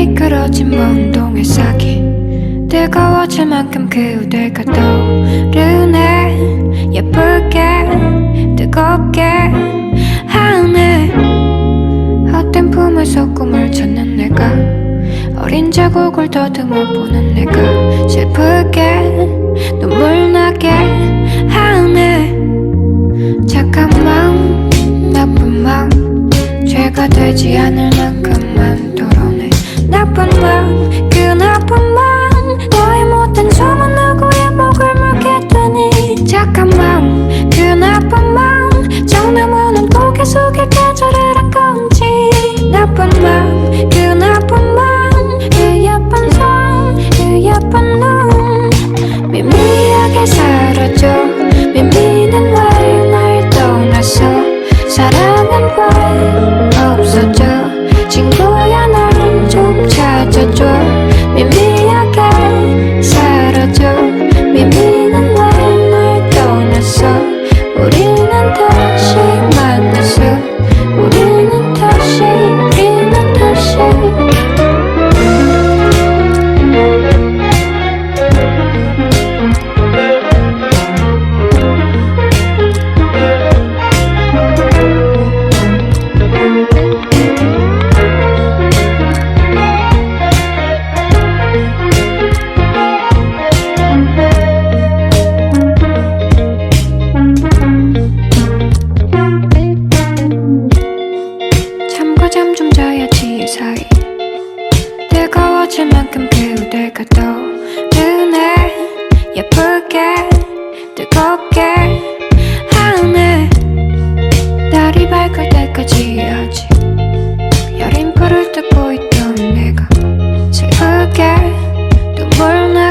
미끄러진 먼 동의 싹이 뜨거워질 만큼 그대가 떠오르네. 예쁘게 뜨겁게. 하네 헛된 품에서 꿈을 찾는 내가. 어린 자국을 더듬어 보는 내가. 슬프게 눈물 나게. 하네 착한 마음 나쁜 마음. 죄가 되지 않을 만큼만 나쁜 마음 그 나쁜 마음 너의 못된 소문 누구의 목을 물게 되니. 착한 마음 그 나쁜 마음 정나무는 고개 속에 계절을 한 건지. 나쁜 마음 그 나쁜 마음 그 예쁜 손 그 예쁜 눈. 미미하게 사라져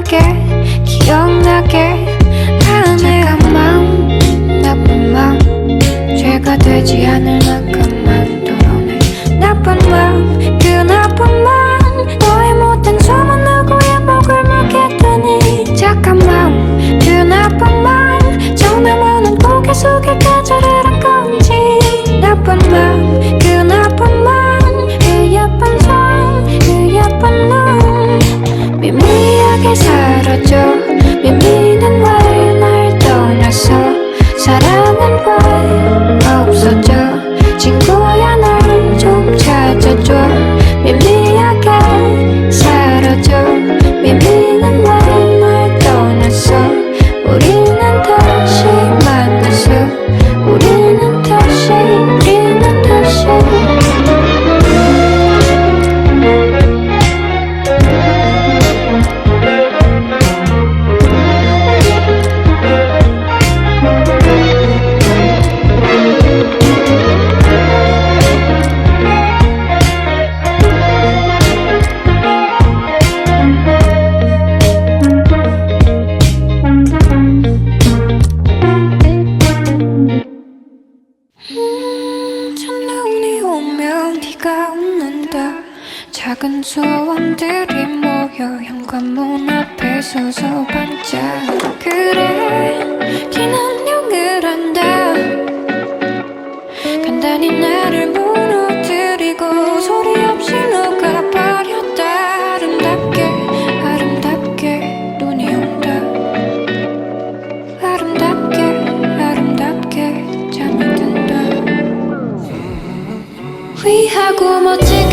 눈물 나게 기억나게. 하네 착한 마음 나쁜 마음 죄가 되지 않을 만큼만 덜어내 나쁜 마 소원들이 모여 현관문 앞에 서서 반짝. 그래 긴 안녕을 한다. 간단히 나를 무너뜨리고 소리 없이 녹아버렸다. 아름답게 아름답게 눈이 온다. 아름답게 아름답게 잠이 든다. 위하고 멋지게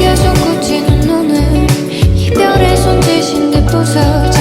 손짓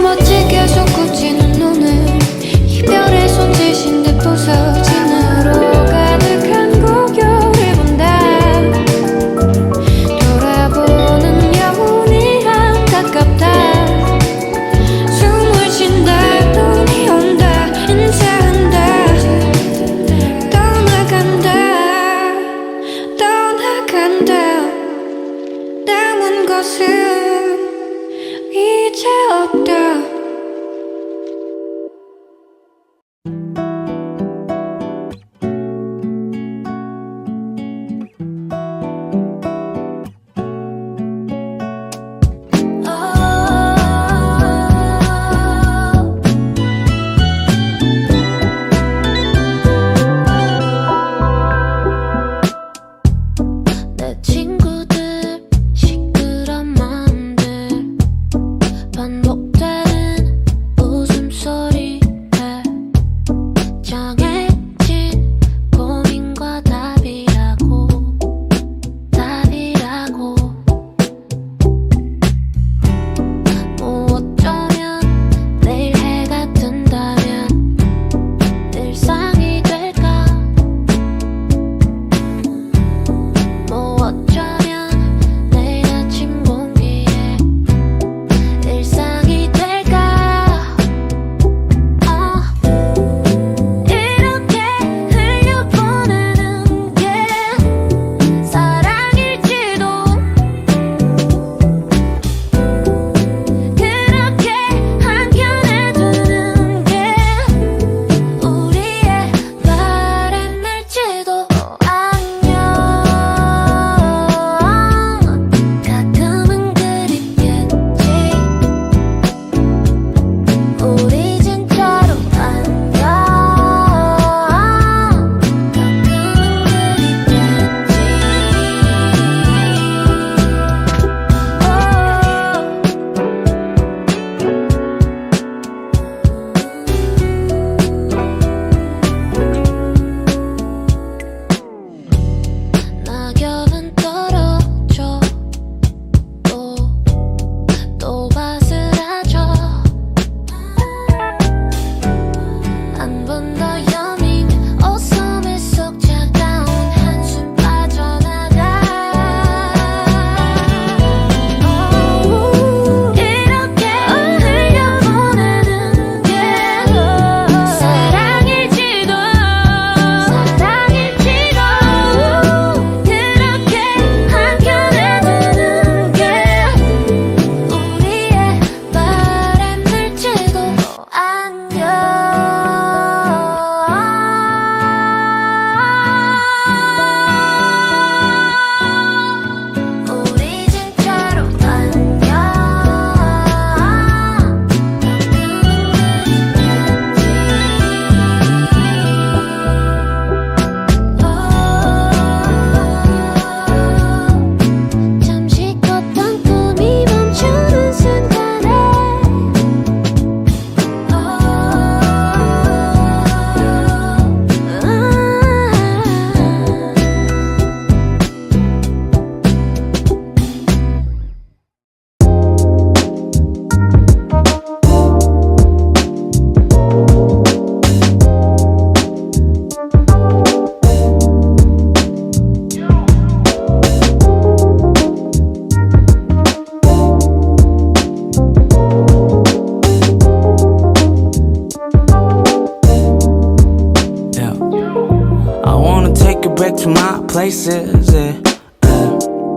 も地球食事の yeah.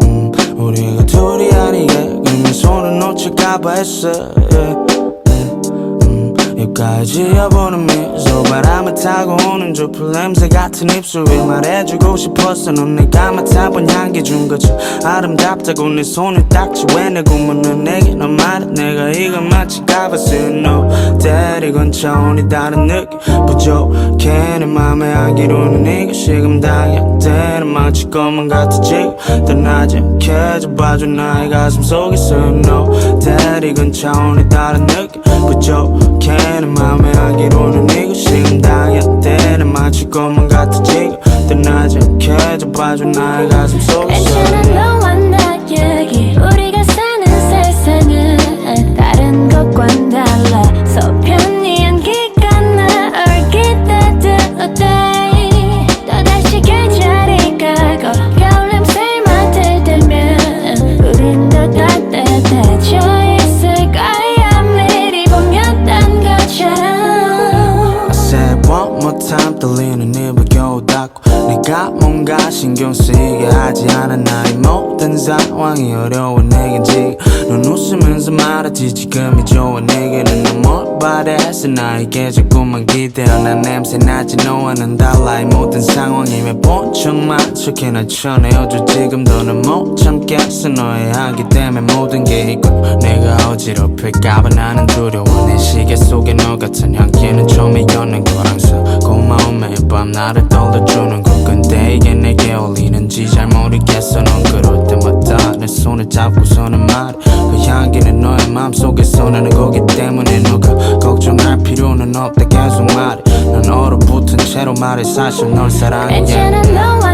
음, 우리가 둘이 아니게 그냥 손을 놓칠까봐 했어 yeah. 음, 입가에 지어보는 미 타고 오는 조풀 냄새 같은 입술이 말해주고 싶었어 넌 내가 맡아본 향기 준 거지 아름답다고 내 손을 닦지 왜내 고문은 내게 너 말해. 내가 이건 마치 가봤어 너 때리건 차원이 다른 느낌. 부족해 내 맘에 알기로는 이거 식음당해 때는 마치 것만 같아지 떠나지 않게 잡아줘 나의 가슴 속에서 너 때리건 차원이 다른 느낌. 부족 해내 맘에 알기로는 이거 식음당해 때는 마치 것만 같아지 떠나지 않게 잡아줘 나의 가슴 속에서. 괜찮아 너와 나 얘기 우리 신경 쓰이게 하지 않아 나의 모든 상황이 어려워 내겐 지금 넌 웃으면서 말하지. 지금이 좋아 내게는 너뭘 바랬어. 나에게 자꾸만 기대어. 난 냄새 나지. 너와는 달라 이 모든 상황이 왜본 척만 척해 날 쳐내어줘. 지금 더는 못 참겠어. 너의 하기 때문에 모든 게 있고 내가 어지럽힐까봐 나는 두려워. 내 시계 속에 너 같은 향기는 처음이었는 거랑서 고마운 매일 밤 나를 떠올려주는 것 근데 이게 내게 어울리는지 잘 모르겠어. 넌 그럴 때마다. 내 손을 잡고서는 말해. 그 향기는 너의 맘속에서 나는 거기 때문에 너가 걱정할 필요는 없다 계속 말해. 난 얼어붙은 채로 말해. 사실 널 사랑해. 괜찮아 너와